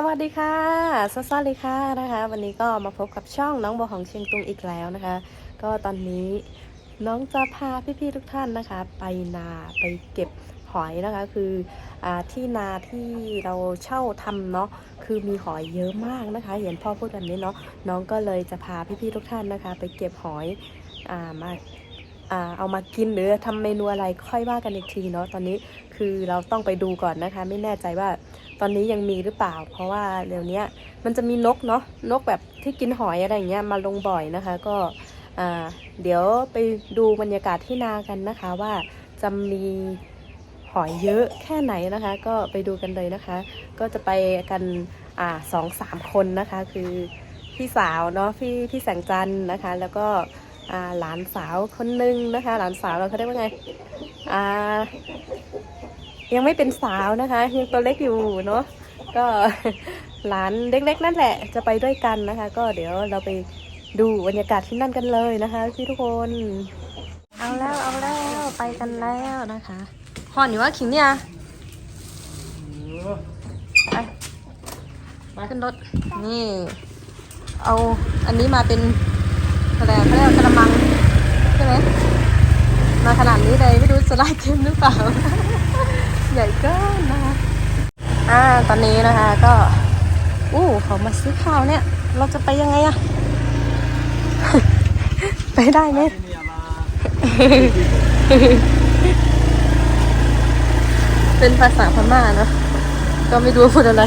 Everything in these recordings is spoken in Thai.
สวัสดีค่ะซาซาลิค่ะนะคะ วันนี้ก็มาพบกับช่องน้องโบของเชียงตุงอีกแล้วนะคะ ก็ตอนนี้น้องจะพาพี่ๆทุกท่านนะคะ ไปนาไปเก็บหอยนะคะ คืออที่นาที่เราเช่าทำเนาะคือมีหอยเยอะมากนะคะ เห็นพ่อพูดแบบนี้เนาะน้องก็เลยจะพาพี่ๆทุกท่านนะคะ ไปเก็บหอยอามาอเอามากินหรือทำเมนูอะไรค่อยว่ากันอีกทีเนาะตอนนี้ คือเราต้องไปดูก่อนนะคะ ไม่แน่ใจว่าตอนนี้ยังมีหรือเปล่า เพราะว่าเดี๋ยวนี้มันจะมีนกเนาะนกแบบที่กินหอยอะไรอย่างเงี้ยมาลงบ่อยนะคะ ก็เดี๋ยวไปดูบรรยากาศที่นากันนะคะว่าจะมีหอยเยอะแค่ไหนนะคะ ก็ไปดูกันเลยนะคะ ก็จะไปกันอ่าสองสามคนนะคะ คือพี่สาวเนาะพี่พี่แสงจันทร์นะคะ แล้วก็อ่าหลานสาวคนนึงนะคะ หลานสาวเราเขาเรียกว่าไงอ่า ยังไม่เป็นสาวนะคะยังตัวเล็กอยู่เนาะก็หลานเล็กๆ นั่นแหละจะไปด้วยกันนะคะ ก็เดี๋ยวเราไปดูบรรยากาศที่นั่นกันเลยนะคะพี่ทุกคน เอาแล้วเอาแล้วไปกันแล้วนะคะหอนอยู่ว่าขิงเนี่ยไปมาขึ้นรถนี่ เอาอันนี้มาเป็นอะไรเขาเรียกว่ากระมังใช่ไหมมาขนาดนี้เลยไม่รู้จะไล่เต็มหรือเปล่า ใหญ่เกินนะคะอ่าตอนนี้นะคะก็อู้เขามาซื้อข้าวเนี่ย เราจะไปยังไงอะ ไปได้ไหมเป็นภาษาพม่าเนาะก็ไม่รู้พูดอะไร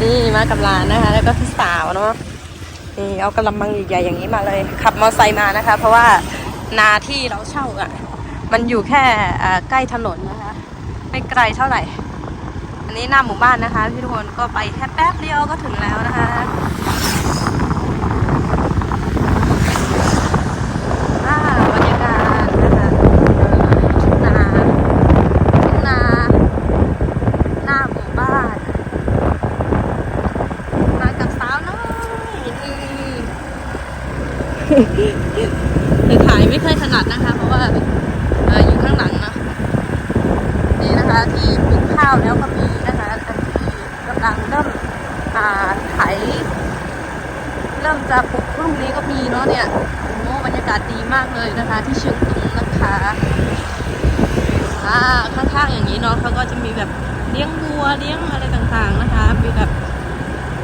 นี่มากับลานนะคะ แล้วก็พี่สาวเนาะนี่เอากระมังใหญ่ๆอย่างนี้มาเลย ขับมอเตอร์ไซค์มานะคะ เพราะว่านาที่เราเช่าอะ มันอยู่แค่ใกล้ถนนนะคะ ไม่ไกลเท่าไหร่ อันนี้หน้าหมู่บ้านนะคะพี่ทุกคนก็ไปแค่แป๊บเดียวก็ถึงแล้วนะคะอ่าบรรยากาศนะคะทุ่งนาทุ่งน มากเลยนะคะ ที่เชียงตุงนะคะอ่าข้างๆอย่างนี้เนาะเขาก็จะมีแบบเลี้ยงวัวเลี้ยงอะไรต่างๆนะคะมีแบบ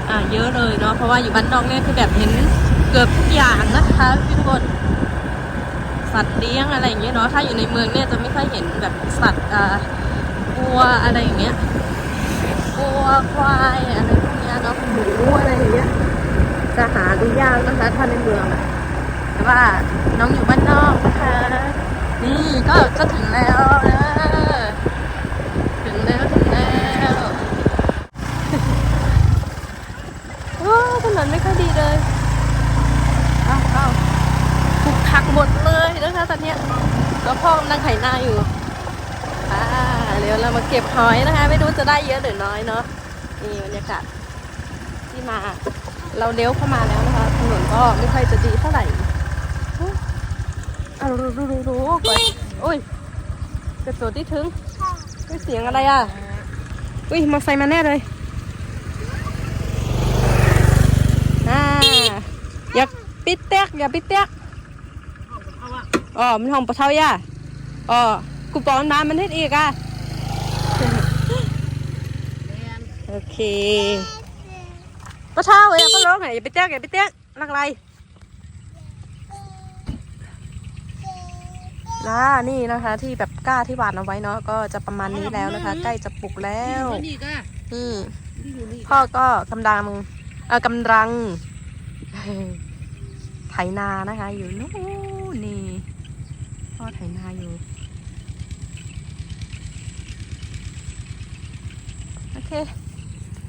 อ่าเยอะเลยเนาะเพราะว่าอยู่บ้านนอกเนี่ยคือแบบเห็นเกือบทุกอย่างนะคะพี่ทุกคนสัตว์เลี้ยงอะไรอย่างเงี้ยเนาะถ้าอยู่ในเมืองเนี่ยจะไม่ค่อยเห็นแบบสัตว์อ่าวัวอะไรอย่างเงี้ยวัวควายอะไรพวกเนี้ยเนาะหมูอะไรอย่างเงี้ยจะหาดูยากนะคะถ้าในเมืองอะ แต่ว่าน้องอยู่บ้านนอกนะคะ นี่ก็จะถึงแล้วนะถึงแล้วถึงแล้วโอ้ถนนไม่ค่อยดีเลยเอาเอาถูกขักหมดเลยนะคะตอนเนี้ยแล้วพ่อกำลังไถนาอยู่อ่าเดี๋ยวเรามาเก็บหอยนะคะ ไม่รู้จะได้เยอะหรือน้อยเนาะนี่บรรยากาศที่มาเราเลี้ยวเข้ามาแล้วนะคะถนนก็ไม่ค่อยจะดีเท่าไหร่อุ๊ย เอารู้รู้รู้รู้ก่อนอุ้ยกระโดดที่ถึงอุ้ยเสียงอะไรอะ อุ้ยมอไซค์มาแน่เลยอ่าอย่าปิดแตกอย่าปิดแตกอ๋อมันห้องปะเท่าย่าอ๋อกูปอนมามันเฮ็ดอีกอะโอเคปะเท่าเอ้ยปะร้องไงอย่าไปแตกอย่าไปแตกลักไร นะนี่นะคะ ที่แบบกล้าที่หวานเอาไว้เนาะก็จะประมาณนี้แล้วนะคะ ใกล้จะปลุกแล้วนี่ก็นี่นี่อยู่นี่พ่อก็กำลังเออกำลังไถนานะคะ อยู่นู้นนี่พ่อไถนาอยู่โอเค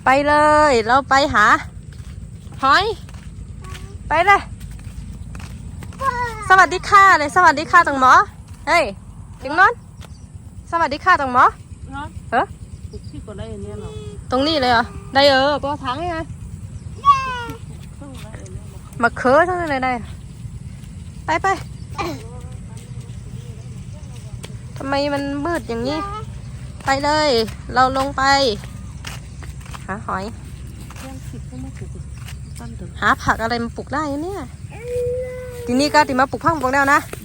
ไปเลยเราไปหาหอย ไปเลย สวัสดีค่ะเลยสวัสดีค่ะตังหมอ เฮ้ยถึงนอนสวัสดีค่ะตังหมอเนาะเฮ้ที่กดได้อันเนี้ยเหรอตรงนี้เลยเหรอได้เออตัวถังไงต้องได้อันเนี้ยเหรอมาเคือเท่านั้นเลยได้ไปไปทำไมมันมืดอย่างนี้ ไปเลย เราลงไป หาหอยพื่อนสิบก็มาปลูกต้นเถอะหาผักอะไรมาปลูกได้เนี่ยทีนี้ก็ติมาปลูกพังปลูกแนวนะ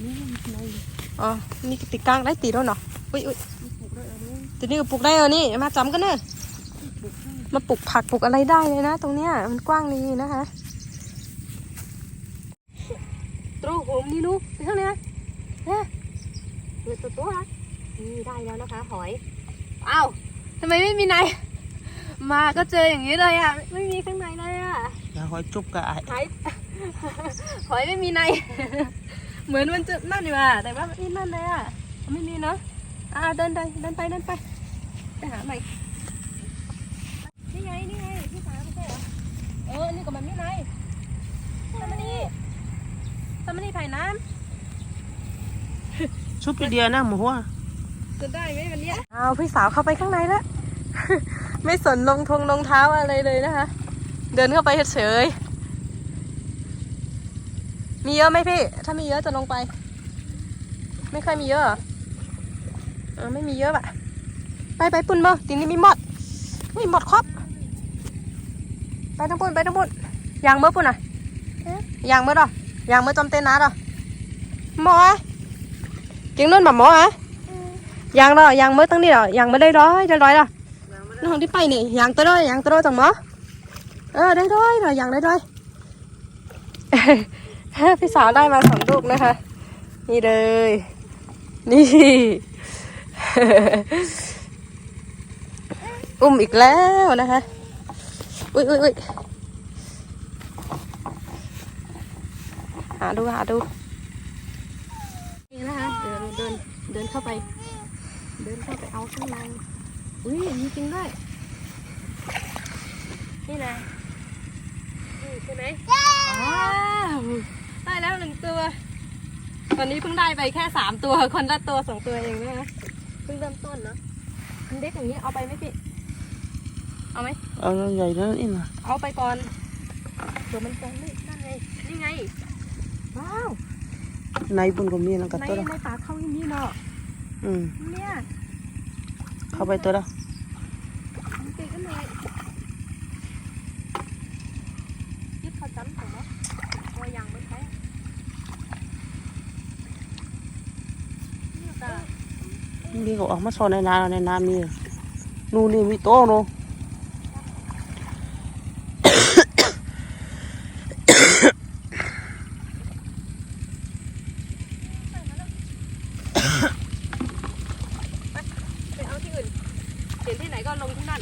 นี่มันใน อ๋อ นี่ติดกลางได้ตีแล้วเนาะอุ้ยอุ้ยปลูกได้อันนี้ทีนี้ก็ปลูกได้เออนี่ มาจำกันเนอะปลูกให้มาปลูกผักปลูกอะไรได้เลยนะ ตรงเนี้ยมันกว้างดีนะคะตรูผมนี่นู้ไปเท่านี้นะเนี่ยเปิดตัวตัวฮะนี่ได้แล้วนะคะ หอยอ้าวทำไมไม่มีในมาก็เจออย่างนี้เลยอะ ไม่มีข้างในเลยอะอย่าหอยจุบกะไอ้หอยหอยไม่มีใน เหมือนมันจะนั่นอยู่อะแต่ว่าไม่นั่นเลยอะไม่มีเนาะอ่าเดินไปเดินไปเดินไปไปหาใหม่นี่ไงนี่ไงพี่สาวไม่ใช่เหรอเออนี่ก็มันไม่ในทำมานี่ทำมานี่ไผ่น้ชุบไปเดียวนะหมูหัวำจะได้ไหมวันเนี้ยเอาพี่สาวเข้าไปข้างในแล้วไม่สนรองทงรองเท้าอะไรเลยนะคะ เดินเข้าไปเฉยๆ มีเยอะไหมพี่ ถ้ามีเยอะจะลงไป ไม่ค่อยมีเยอะเออไม่มีเยอะอะไปไปปุ่นบ่ทีนี้มีหมดอุ้ยหมดครบ ไปทั้งปุ่นไปทั้งปุ่นยางเมื่อปุ่นอะยางเมื่อดอยางเมื่อจำเต้นนะดอหมอเก่งนู่นแบบหมออะยางดอยางเมื่อตั้งนี่ดอยางเมื่อได้ร้อยได้ร้อยดอน้องที่ไปนี่ยางตัวร้อยยางตัวร้อยจังหมอเออได้ร้อยดอยางได้ร้อย พี่สาวได้มาสองลูกนะคะ นี่เลย นี่ อุ้มอีกแล้วนะคะ อุ้ยอุ้ยอุ้ยหาดูหาดูนี่นะคะเดินเดินเดินเข้าไป เดินเข้าไปเอาข้างในอุ้ยมีจริงด้วยนี่นะนี่ใช่ไหมว้าวได้แล้วหนึ่งตัว ตอนนี้เพิ่งได้ไปแค่สามตัวคนละตัวสองตัวเองนะคะเพิ่งเริ่มต้นเนาะมันเด็กอย่างนี้เอาไปไหมพี่ เอาไหมเอาใหญ่แล้วนี่นะเอาไปก่อนเดี๋ยวมันจะไม่นั่นไงนี่ไงว้าวในบุญก็มีนะกับในตัวละในปากเข้าอย่างนี้เนาะอืมเนี่ยเข้าไปตัวละมันตีกันเลยยึดเขาจำของเนาะตัวอย่างไม่ใช่เนี่ยตา มีก็ออกมาซอนในน้ำในน้ำมีนู่นนี่มีโต้เนาะ ไปเอาที่อื่นเห็นที่ไหนก็ลงที่นั่น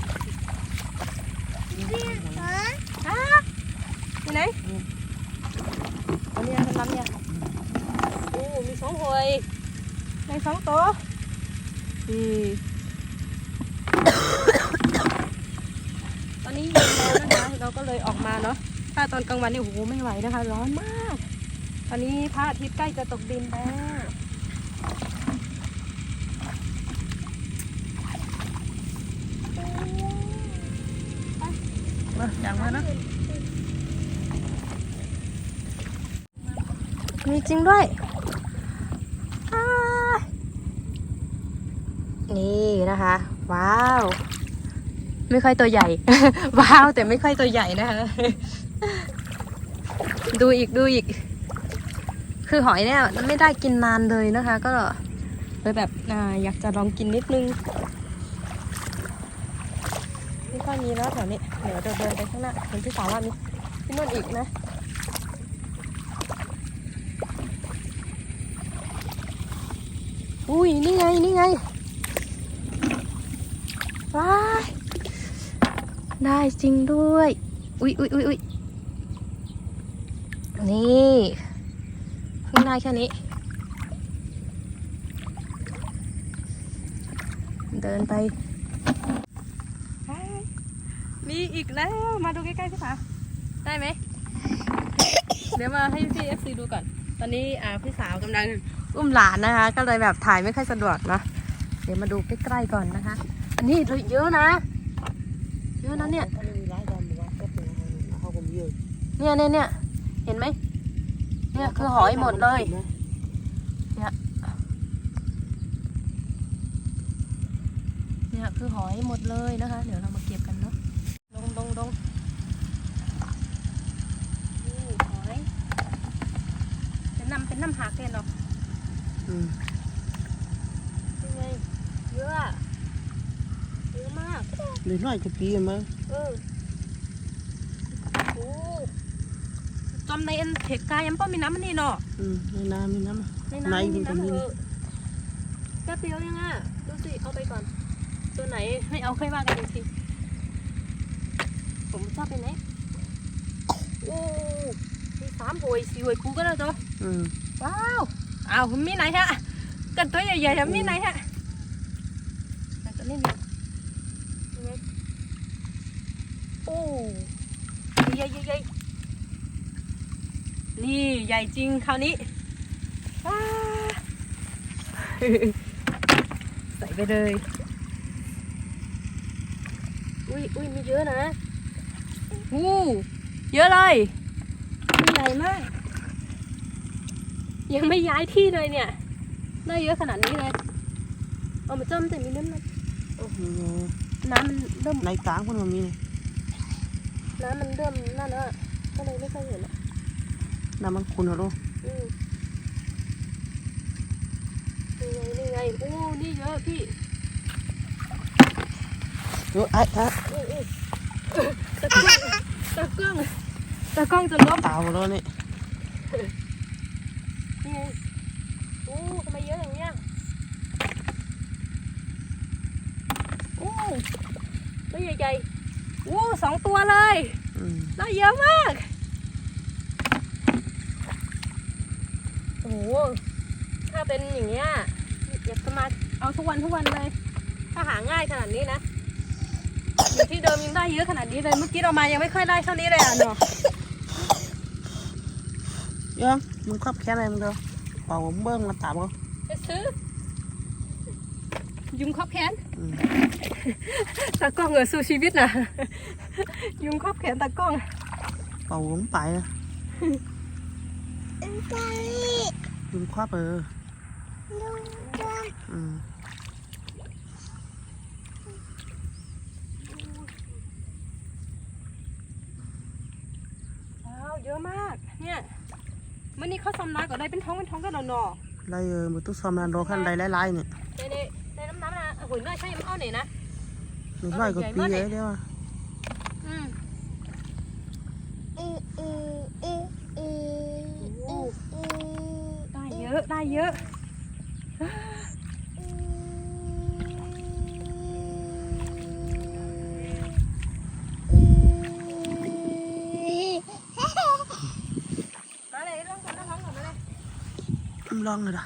ฮะที่ไหนอันนี้เป็นลำเนี่ยโอ้มีสองหอยในสองตัวอืม ตอนนี้เย็นแล้วนะคะ เรา ก็เลยออกมาเนาะ ถ้าตอนกลางวันนี่โอ้โหไม่ไหวนะคะ ร้อนมาก ตอนนี้พระอาทิตย์ใกล้จะตกดินแล้วมาอย่างมานะมีจริงด้วย นี่นะคะ ว้าว ไม่ค่อยตัวใหญ่ ว้าวแต่ไม่ค่อยตัวใหญ่นะคะ ดูอีกดูอีก คือหอยเนี่ยไม่ได้กินนานเลยนะคะ ก็เลยแบบออยากจะลองกินนิดนึงไม่ค่อยมีแล้วแถวนี้เดี๋ยวเราเดินไปข้างหน้าเห็นพี่สาวว่ามีพี่นุ่นอีกนะอุ้ยนี่ไงนี่ไง ว้าย ได้จริงด้วย อุ้ยอุ้ยอุ้ยอุ้ยนี่เพิ่งได้แค่นี้ เดินไป มีอีกแล้ว มาดูใกล้ๆพี่สาวได้ไหม เดี๋ยวมาให้พี่เอฟซีดูก่อน ตอนนี้อ่าพี่สาวกำลังอุ้มหลานนะคะ ก็เลยแบบถ่ายไม่ค่อยสะดวกนะ เดี๋ยวมาดูใกล้ๆก่อนนะคะ อันนี้เยอะนะ อะนะเนี่ยเนี่ยเนี่ยเนี่ยเห็นไหมเนี่ยคือหอยหมดเลยเนี่ยเนี่ยคือหอยหมดเลยนะคะ เดี๋ยวเรามาเก็บกันเนาะลงลงลงหอยเป็นน้ำเป็นน้ำหักเลยเนาะอืมเยอะ มากเดี๋ยวน้อยก็ปีอะมั้งเออโอ้จอมในเอ็นเทกกายยังป้อมีน้ำมันนี่เนาะอืมในน้ำมีน้ำอะในในน้ำมัมีนก็มีน้ำเออแป๊บเดียวยังอะดูสิเอาไปก่อน ตัวไหนไม่เอาค่อยว่ากันอีกทีผมชอบเป็นไหนโอ้มีสามหวยสี่หวยคูก็ได้ตัวอืมว้าวอ้าวมีไหนฮะกันตัวใหญ่ๆอะมีไหนฮะแต่ตัวนี้มียังไงโอ้ใหญ่ใหญ่ๆนี่ใหญ่จริงคราวนี้ว้าใส่ไปเลย อุ้ยอุ้ยมีเยอะนะอู้เยอะเลยมีใหญ่มาก ยังไม่ย้ายที่เลยเนี่ย ได้เยอะขนาดนี้เลย เอามาจมแต่มีน้ำมันนี่ไงน้ำมันเริ่มในกลางคนมันมีนี่ น้ำมันเริ่มนั่นแล้วอะก็เลยไม่ค่อยเห็นอะน้ำมันขุ่นเหรอลูกอืมนี่ไงนี่ไงโอ้นี่เยอะพี่เออไอ้ไอ้อุ้ยอุ้ยตะกล้องตะกล้องตะกล้องจะล้มตาวแล้วนี่นี่ไงโอ้ทำไมเยอะอย่างเงี้ยโอ้ตัวใหญ่ๆโอ้สองตัวเลยอืมได้เยอะมาก โอ้โหถ้าเป็นอย่างเงี้ยอยากจะมาเอาทุกวันทุกวันเลย ถ้าหาง่ายขนาดนี้นะอยู่ที่เดิมยังได้เยอะขนาดนี้เลย เมื่อกี้เรามายังไม่ค่อยได้เท่านี้เลยอะเนาะยังมึงขับแค่ไหนมึงเด้อเป่าผมเบิ้งมาตามเขาไปซื้อ ยุงครอบแขนอืม ตากล้องเหรอสู้ชีวิตนะยุงครอบแขนตากล้อง เป่าผมไปอะลุงครอบเอออืมว้าวเยอะมากเนี่ยมื่อนี้เขาซำนาก็ได้เป็นท้องเป็นท้องกันแล้วเนาะไล่เออมาตุ้ซ้อมนานรอขั้นใดไล่ๆเนี่ย หุ่นน้อยใช่มันเอาไหนนะหนึ่งน้อยก็ปีเลยเด้อวะอืมได้เยอะได้เยอะมาเลยลองก่อนลองก่อนมาเลยอืมลองเลยด่ะ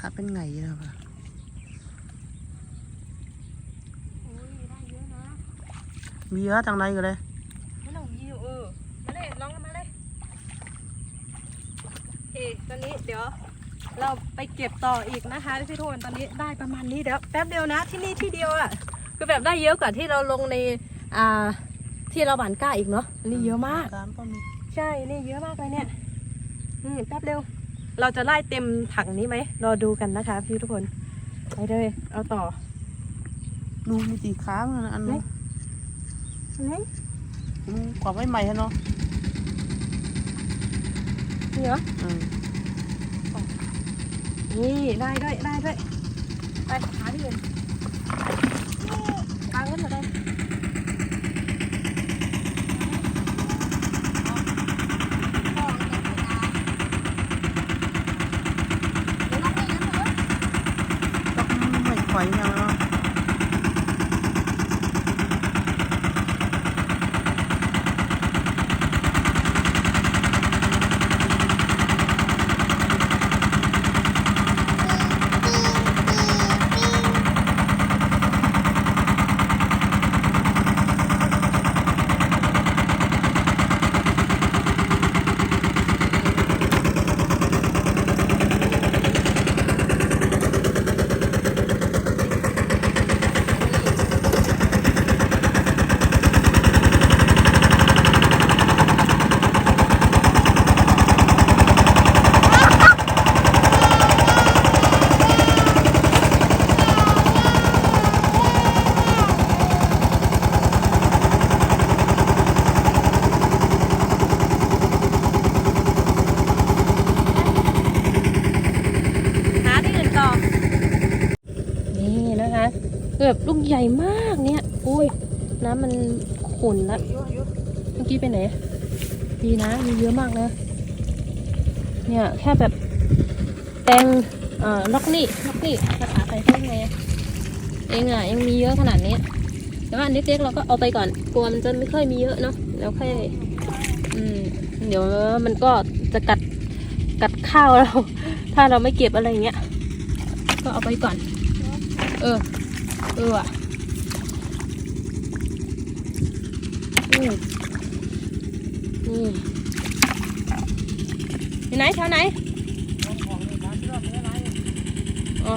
ขาเป็นไงนะวะโอ้ยได้เยอะนะ มีเยอะทางในก็เลยไม่ต้องยิวเออมาเลยลองกันมาเลยโอเคตอนนี้เดี๋ยว เราไปเก็บต่ออีกนะคะพี่โทนตอนนี้ได้ประมาณนี้เดี๋ยวแป๊บเดียวนะที่นี่ที่เดียวอะคือแบบได้เยอะกว่าที่เราลงในอ่าที่เราหวานกล้าอีกเนาะอันนี่เยอะมากการป้อมีใช่นี่เยอะมากเลยเนี่ยนี่แป๊บเร็ว เราจะไล่เต็มถังนี้ไหมรอดูกันนะคะ พี่ทุกคนไปเลยเอาต่อนูมีตีค้างนะอันนู้ นอันนี้อืมกว่าไม่ใหม่ฮะเนาะนี่เหรออืมนี่ได้ด้วยได้ด้ว ใหญ่มากเนี่ยอุ้ยน้ำมันขุ่นละเมื่อกี้ไปไหนดีนะมีเยอะมากนะ เนี่ยแค่แบบแตงเอ่อล็อกนี่ล็อกนี่ภาษาไทยพูดไงเองอะยังมีเยอะขนาดนี้แต่ว่าอันเล็กๆเราก็เอาไปก่อนกลัวมันจะไม่ค่อยมีเยอะเนาะแล้วค่อยอืมเดี๋ยวมันก็จะกัดกัดข้าวเรา ถ้าเราไม่เก็บอะไรเงี้ยก็เอาไปก่อน เออ เออว่ะอืม นี่อยู่ไหนแถวไหนอ๋อ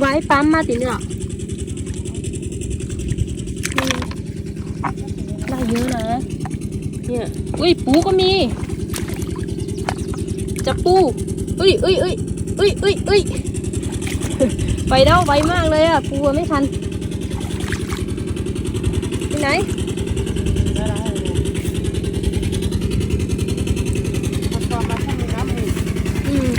ไว้ปั๊มมาติเนี่ยได้เยอะนะ เนี่ย อุ้ย ปูก็มี จับปู อุ้ยอุ้ยอุ้ยอุ้ยอุ้ยอุ้ย ไปแล้วไวมากเลยอะกูอะไม่ทันที่ไหน อืม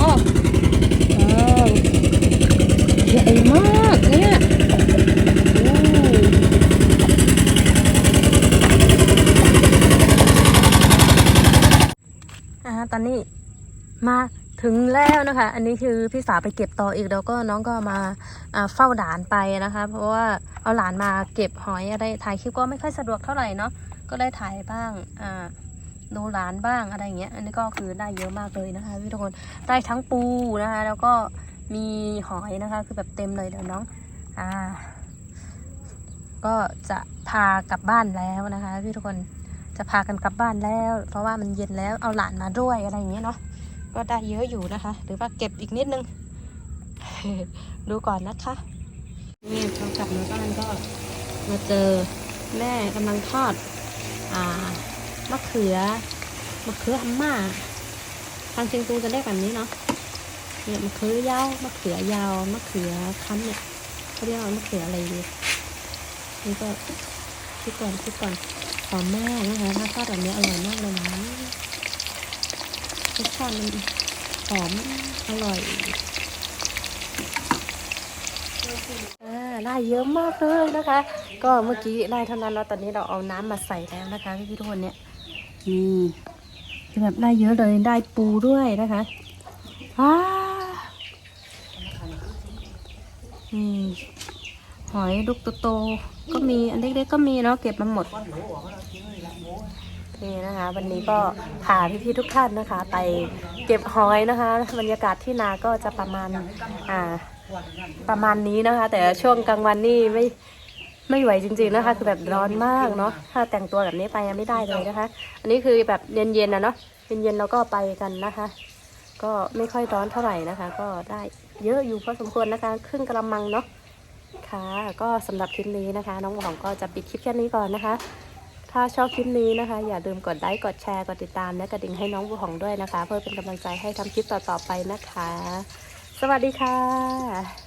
อ๋อว้าวใหญ่มากเนี่ยโอ้อ่าตอนนี้มา ถึงแล้วนะคะ อันนี้คือพี่สาวไปเก็บต่ออีกแล้วก็น้องก็มาเฝ้าหลานไปนะคะ เพราะว่าเอาหลานมาเก็บหอยอะไรถ่ายคลิปก็ไม่ค่อยสะดวกเท่าไหร่เนาะก็ได้ถ่ายบ้างดูร้านบ้างอะไรเงี้ย อันนี้ก็คือได้เยอะมากเลยนะคะพี่ทุกคนได้ทั้งปูนะคะ แล้วก็มีหอยนะคะ คือแบบเต็มเลยเดี๋ยวน้องอ่า ก็จะพากลับบ้านแล้วนะคะ พี่ทุกคนจะพากันกลับบ้านแล้ว เพราะว่ามันเย็นแล้วเอาหลานมาด้วยอะไรอย่างเงี้ยเนาะ ก็ได้เยอะอยู่นะคะ หรือว่าเก็บอีกนิดนึง ดูก่อนนะคะ นี่พอกลับมาบ้านก็มาเจอแม่กำลังทอดอ่ามะเขือมะเขืออัมม่าทางเชียงตุงจะเรียกแบบนี้เนาะเนี่ยมะเขือยาวมะเขือยาวมะเขือคั้นเนี่ยเขาเรียกว่ามะเขืออะไรดีนี่ก็คิดก่อนคิดก่อนหอมมากนะคะถ้าทอดแบบนี้อร่อยมากเลยนะ สชาติมันหอมอร่อยอได้เยอะมากเลยนะคะ ก็เมื่อกี้ได้เท่านั้นแล้วตอนนี้เราเอาน้ำมาใส่แล้วนะคะพี่ทุกคนเนี่ยนี่แบบได้เยอะเลยได้ปูด้วยนะคะว้านี่หอยลูกโตๆก็มีอันเล็กๆก็มีเนาะเก็บมาหมด นี่นะคะ วันนี้ก็พาพี่ๆทุกท่านนะคะ ไปเก็บหอยนะคะ บรรยากาศที่นาก็จะประมาณอ่าประมาณนี้นะคะ แต่ช่วงกลางวันนี่ไม่ไม่ไหวจริงๆนะคะ คือแบบร้อนมากเนาะถ้าแต่งตัวแบบนี้ไปยังไม่ได้เลยนะคะ อันนี้คือแบบเย็นๆนะเนาะเย็นๆเราก็ไปกันนะคะ ก็ไม่ค่อยร้อนเท่าไหร่นะคะ ก็ได้เยอะอยู่พอสมควรนะคะครึ่งกระมังเนาะค่ะก็สำหรับคลิปนี้นะคะ น้องหอมก็จะปิดคลิปแค่นี้ก่อนนะคะ ถ้าชอบคลิปนี้นะคะ อย่าลืมกดไลค์กดแชร์กดติดตามและกระดิ่งให้น้องบูหองด้วยนะคะ เพื่อเป็นกำลังใจให้ทำคลิปต่อๆไปนะคะ สวัสดีค่ะ